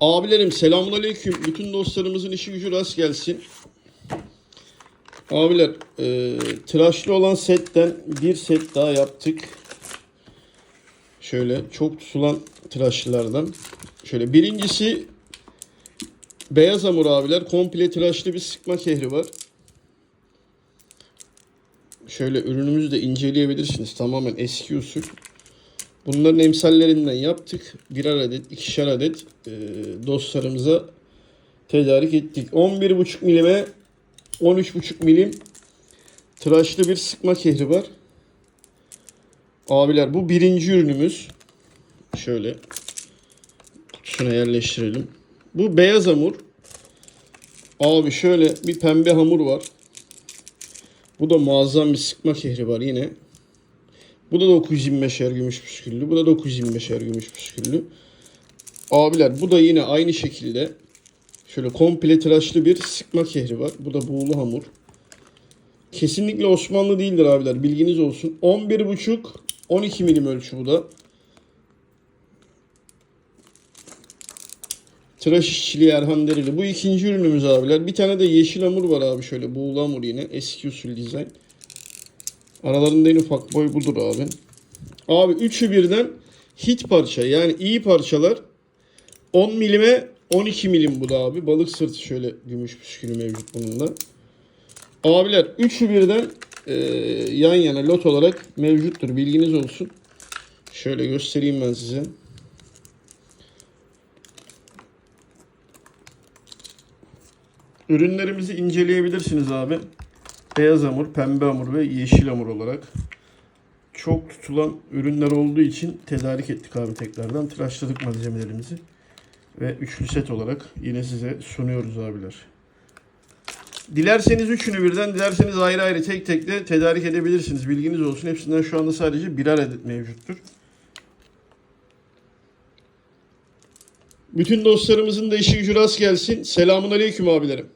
Abilerim selamun aleyküm. Bütün dostlarımızın işi gücü rast gelsin. Abiler e, tıraşlı olan setten bir set daha yaptık. Şöyle çok tutulan tıraşlılardan. Şöyle birincisi beyaz hamur abiler. Komple tıraşlı bir sıkma kehri var. Şöyle ürünümüzü de inceleyebilirsiniz. Tamamen eski usul. Bunların emsallerinden yaptık. Birer adet, ikişer adet e, dostlarımıza tedarik ettik. 11,5 milime 13,5 milim tıraşlı bir sıkma kehri var. Abiler bu birinci ürünümüz. Şöyle kutusuna yerleştirelim. Bu beyaz hamur. Abi şöyle bir pembe hamur var. Bu da muazzam bir sıkma kehri var yine. Bu da 925'er gümüş püsküllü. Bu da 925'er gümüş püsküllü. Abiler bu da yine aynı şekilde şöyle komple tıraşlı bir sıkma kehri var. Bu da buğulu hamur. Kesinlikle Osmanlı değildir abiler. Bilginiz olsun. 11,5 12 milim ölçü bu da. Tıraş işçiliği Erhan Dereli. Bu ikinci ürünümüz abiler. Bir tane de yeşil hamur var abi şöyle. Buğulu hamur yine. Eski usul dizayn. Aralarında en ufak boy budur abi. Abi üçü birden hit parça yani iyi parçalar 10 milime 12 milim bu da abi. Balık sırtı şöyle gümüş püskülü mevcut bunun da. Abiler üçü birden e, yan yana lot olarak mevcuttur. Bilginiz olsun. Şöyle göstereyim ben size. Ürünlerimizi inceleyebilirsiniz abi. Beyaz hamur, pembe hamur ve yeşil hamur olarak çok tutulan ürünler olduğu için tedarik ettik abi tekrardan. Tıraşladık malzemelerimizi. Ve üçlü set olarak yine size sunuyoruz abiler. Dilerseniz üçünü birden, dilerseniz ayrı ayrı tek tek de tedarik edebilirsiniz. Bilginiz olsun. Hepsinden şu anda sadece birer adet mevcuttur. Bütün dostlarımızın da işi gücü rast gelsin. Selamun aleyküm abilerim.